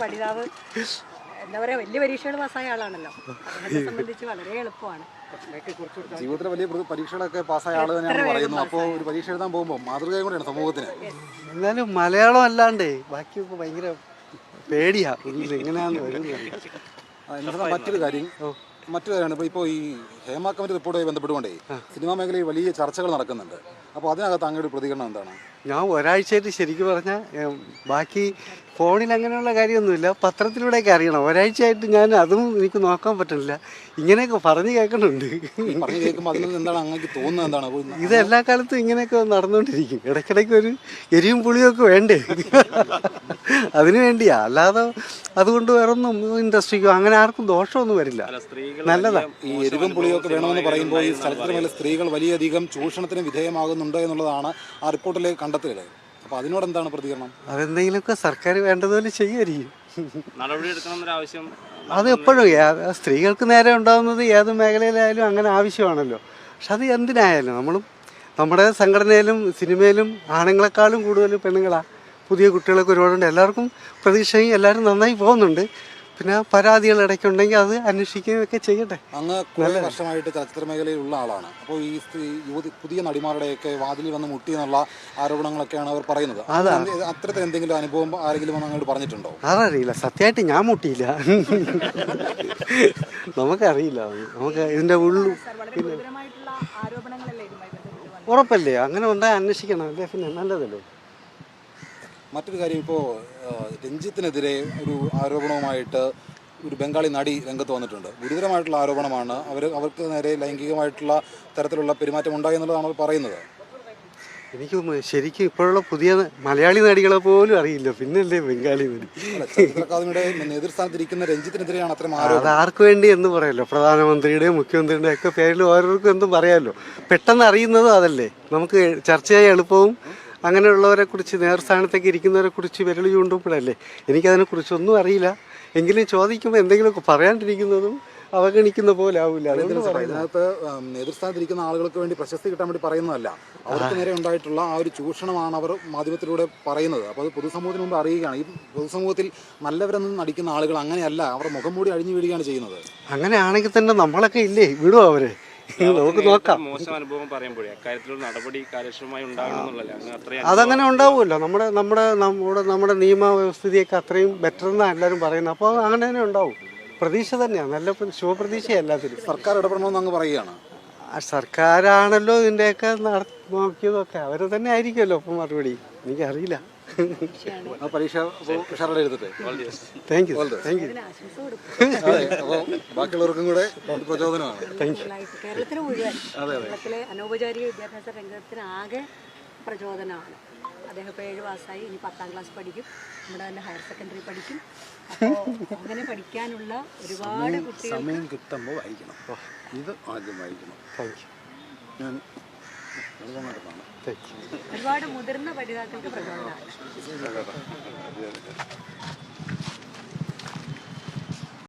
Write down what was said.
പഠിതാവ് എന്താ പറയാ വലിയ പരീക്ഷകൾ പാസ്സായ ആളാണല്ലോ. അതിനെ സംബന്ധിച്ച് വളരെ എളുപ്പമാണ്. ജീവിതത്തിലെ വലിയ പരീക്ഷകളൊക്കെ പാസ്സായ ആൾ തന്നെയാണ് പറയുന്നത് അപ്പോൾ ഒരു പരീക്ഷ എഴുതാൻ പോകുമ്പോൾ മാതൃകയും കൂടെയാണ് സമൂഹത്തിന്. എന്നാലും മലയാളം അല്ലാണ്ട് ബാക്കിയൊക്കെ ഭയങ്കര പേടിയാ. എങ്ങനെയാന്ന് വരുന്നത് മറ്റൊരു കാര്യം. മറ്റു കാര്യമാണ് ഇപ്പൊ ഇപ്പോൾ ഈ ഹേമ കമ്മിറ്റി റിപ്പോർട്ടുമായി ബന്ധപ്പെട്ടുകൊണ്ടേ സിനിമാ മേഖലയിൽ വലിയ ചർച്ചകൾ നടക്കുന്നുണ്ട്. അപ്പോൾ അതിനകത്ത് അങ്ങയുടെ പ്രതികരണം എന്താണ്? ഞാൻ ഒരാഴ്ചയായിട്ട് ശരിക്കും പറഞ്ഞാൽ ബാക്കി ഫോണിൽ അങ്ങനെയുള്ള കാര്യമൊന്നുമില്ല. പത്രത്തിലൂടെയൊക്കെ അറിയണം. ഒരാഴ്ചയായിട്ട് ഞാൻ അതും എനിക്ക് നോക്കാൻ പറ്റുന്നില്ല. ഇങ്ങനെയൊക്കെ പറഞ്ഞു കേൾക്കണുണ്ട് ഈ പറഞ്ഞു കേൾക്കുമ്പോൾ അതിൽ എന്താണ് അങ്ങേക്ക് തോന്നുന്നത് എന്താണ്? ഇത് എല്ലാ കാലത്തും ഇങ്ങനെയൊക്കെ നടന്നുകൊണ്ടിരിക്കും. ഇടയ്ക്കിടയ്ക്ക് ഒരു എരിയും പുളിയൊക്കെ വേണ്ടേ? അതിനു വേണ്ടിയാ. അല്ലാതെ അതുകൊണ്ട് വേറൊന്നും ഇൻഡസ്ട്രിക്കോ അങ്ങനെ ആർക്കും ദോഷമൊന്നും വരില്ല. നല്ലതാ. ഈ എരിവും പുളിയൊക്കെ വേണമെന്ന് പറയുമ്പോൾ ഈ സ്ഥലത്തിന് മേലെ സ്ത്രീകൾ വലിയധികം ചൂഷണത്തിന് വിധേയമാകുന്നുണ്ട് എന്നുള്ളതാണ് ആ റിപ്പോർട്ടിലെ കണ്ടെത്തലുകൾ അപ്പോൾ അതിനോട് എന്താണ് പ്രതികരണം? അതെന്തെങ്കിലുമൊക്കെ സർക്കാർ വേണ്ടതുപോലെ ചെയ്യുമായിരിക്കും ആവശ്യം അത് എപ്പോഴും സ്ത്രീകൾക്ക് നേരെ ഉണ്ടാകുന്നത് ഏത് മേഖലയിലായാലും അങ്ങനെ ആവശ്യമാണല്ലോ. പക്ഷെ അത് എന്തിനായാലും നമ്മളും നമ്മുടെ സംഘടനയിലും സിനിമയിലും ആണുങ്ങളെക്കാളും കൂടുതൽ പെണ്ണുങ്ങളാണ് പുതിയ കുട്ടികളൊക്കെ ഒരുപാടുണ്ട്. എല്ലാവർക്കും പ്രതീക്ഷയും എല്ലാവരും നന്നായി പോകുന്നുണ്ട്. പിന്നെ പരാതികൾ ഇടയ്ക്കുണ്ടെങ്കിൽ അത് അന്വേഷിക്കുകയും ഒക്കെ ചെയ്യട്ടെ. അങ്ങ് കുറേ വർഷമായിട്ട് ചലച്ചിത്ര മേഖലയിലുള്ള ആളാണ്. അപ്പോൾ ഈ യുവതി പുതിയ നടിമാരുടെയൊക്കെ വാതിലിൽ വന്ന് മുട്ടി എന്നുള്ള ആരോപണങ്ങളൊക്കെയാണ് അവർ പറയുന്നത്. അതാണ്. അത്തരത്തിൽ എന്തെങ്കിലും അനുഭവം ആരെങ്കിലും വന്ന് അങ്ങോട്ട് പറഞ്ഞിട്ടുണ്ടോ? അതറിയില്ല. സത്യമായിട്ട് ഞാൻ മുട്ടിയില്ല. നമുക്കറിയില്ല. നമുക്ക് ഇതിന്റെ ഉള്ളു? ഉറപ്പല്ലേ? അങ്ങനെ ഉണ്ടായി അന്വേഷിക്കണം. അല്ലേ? പിന്നെ നല്ലതല്ലേ? മറ്റൊരു കാര്യം ഇപ്പോൾ രഞ്ജിത്തിനെതിരെ ഒരു ആരോപണവുമായിട്ട് ഒരു ബംഗാളി നടി രംഗത്ത് വന്നിട്ടുണ്ട്. ഗുരുതരമായിട്ടുള്ള ആരോപണമാണ്. അവർ അവർക്ക് നേരെ ലൈംഗികമായിട്ടുള്ള തരത്തിലുള്ള പെരുമാറ്റം ഉണ്ടായി എന്നുള്ളതാണ് അവർ പറയുന്നത്. എനിക്ക് ശരിക്കും ഇപ്പോഴുള്ള പുതിയ മലയാളി നടികളെ പോലും അറിയില്ല. പിന്നല്ലേ ബംഗാളി നടി. അക്കാദമിയുടെ നേതൃസ്ഥാനത്തിരിക്കുന്ന രഞ്ജിത്തിനെതിരെയാണ് അത്ര അത് ആർക്ക് വേണ്ടി എന്ന് പറയല്ലോ. പ്രധാനമന്ത്രിയുടെയും മുഖ്യമന്ത്രിയുടെ ഒക്കെ പേരിൽ ഓരോർക്കും എന്തും പറയാമല്ലോ പെട്ടെന്ന് അറിയുന്നതും അതല്ലേ. നമുക്ക് ചർച്ചയായി എളുപ്പവും അങ്ങനെയുള്ളവരെ കുറിച്ച് നേർസ്ഥാനത്തേക്ക് ഇരിക്കുന്നവരെ കുറിച്ച് വിരൽ ചൂണ്ടുമ്പോഴല്ലേ എനിക്കതിനെക്കുറിച്ചൊന്നും അറിയില്ല. എങ്കിലും ചോദിക്കുമ്പോൾ എന്തെങ്കിലുമൊക്കെ പറയാണ്ടിരിക്കുന്നതും അവഗണിക്കുന്ന പോലെ ആവില്ല അതിനകത്ത് നേതൃസ്ഥാനത്തിരിക്കുന്ന ആളുകൾക്ക് വേണ്ടി പ്രശസ്തി കിട്ടാൻ വേണ്ടി പറയുന്നതല്ല. അവർക്ക് നേരെ ഉണ്ടായിട്ടുള്ള ആ ഒരു ചൂഷണമാണ് അവർ മാധ്യമത്തിലൂടെ പറയുന്നത്. അപ്പോൾ അത് പൊതുസമൂഹത്തിന് മുമ്പ് അറിയുകയാണ്. ഈ പൊതുസമൂഹത്തിൽ നല്ലവരെന്ന് നടിക്കുന്ന ആളുകൾ അങ്ങനെയല്ല. അവർ മുഖം മൂടി അഴിഞ്ഞു വീഴുകയാണ് ചെയ്യുന്നത്. അങ്ങനെയാണെങ്കിൽ തന്നെ നമ്മളൊക്കെ ഇല്ലേ? വിടുവോ അവരെ? നമുക്ക് നോക്കാം. മോശം അനുഭവം പറയുമ്പോഴേ അക്കാര്യത്തിലുള്ള നടപടി കാര്യക്ഷമമായി അതങ്ങനെ ഉണ്ടാവുമല്ലോ. നമ്മുടെ നമ്മുടെ നമ്മുടെ നമ്മുടെ നിയമ വ്യവസ്ഥിതിയൊക്കെ അത്രയും ബെറ്റർ എന്നാണ് എല്ലാവരും പറയുന്നത്. അപ്പോൾ അങ്ങനെ തന്നെ ഉണ്ടാവും. പ്രതീക്ഷ തന്നെയാണ്. നല്ല പ്ര- ശുഭപ്രതീക്ഷയാണ് എല്ലാത്തിനും. സർക്കാർ ഇടപെടണമെന്ന് അങ്ങ് പറയുകയാണ്. ആ സർക്കാരാണല്ലോ ഇതിന്റെയൊക്കെ നട നോക്കിയതൊക്കെ. അവർ തന്നെ ആയിരിക്കുമല്ലോ അപ്പം മറുപടി. എനിക്കറിയില്ല. ആ പരീക്ഷ അപ്പോൾ ഉഷാറായി എടുത്തിട്ട് താങ്ക് യു താങ്ക് യു അതെ അപ്പോൾ ബാക്കിയുള്ളവർക്കും കൂടെ പ്രചോദനമാണ്. കേരളത്തിന് മുഴുവൻ കേരളത്തിലെ അനൗപചാരിക വിദ്യാഭ്യാസ രംഗത്തിന് ആകെ പ്രചോദനമാണ്. അദ്ദേഹം ഇപ്പോൾ ഏഴ് പാസ്സായി ഇനി പത്താം ക്ലാസ് പഠിക്കും. നമ്മുടെ തന്നെ ഹയർ സെക്കൻഡറി പഠിക്കും. അപ്പോൾ അങ്ങനെ പഠിക്കാനുള്ള ഒരുപാട് കുട്ടികൾ സമയം കിട്ടുമ്പോൾ വായിക്കണം. ഇത് ആദ്യം വായിക്കണം. താങ്ക് യു ഞാൻ ഒരുപാട് മുതിർന്ന പഠിതാക്കൾക്ക് പ്രചോദനമാണ്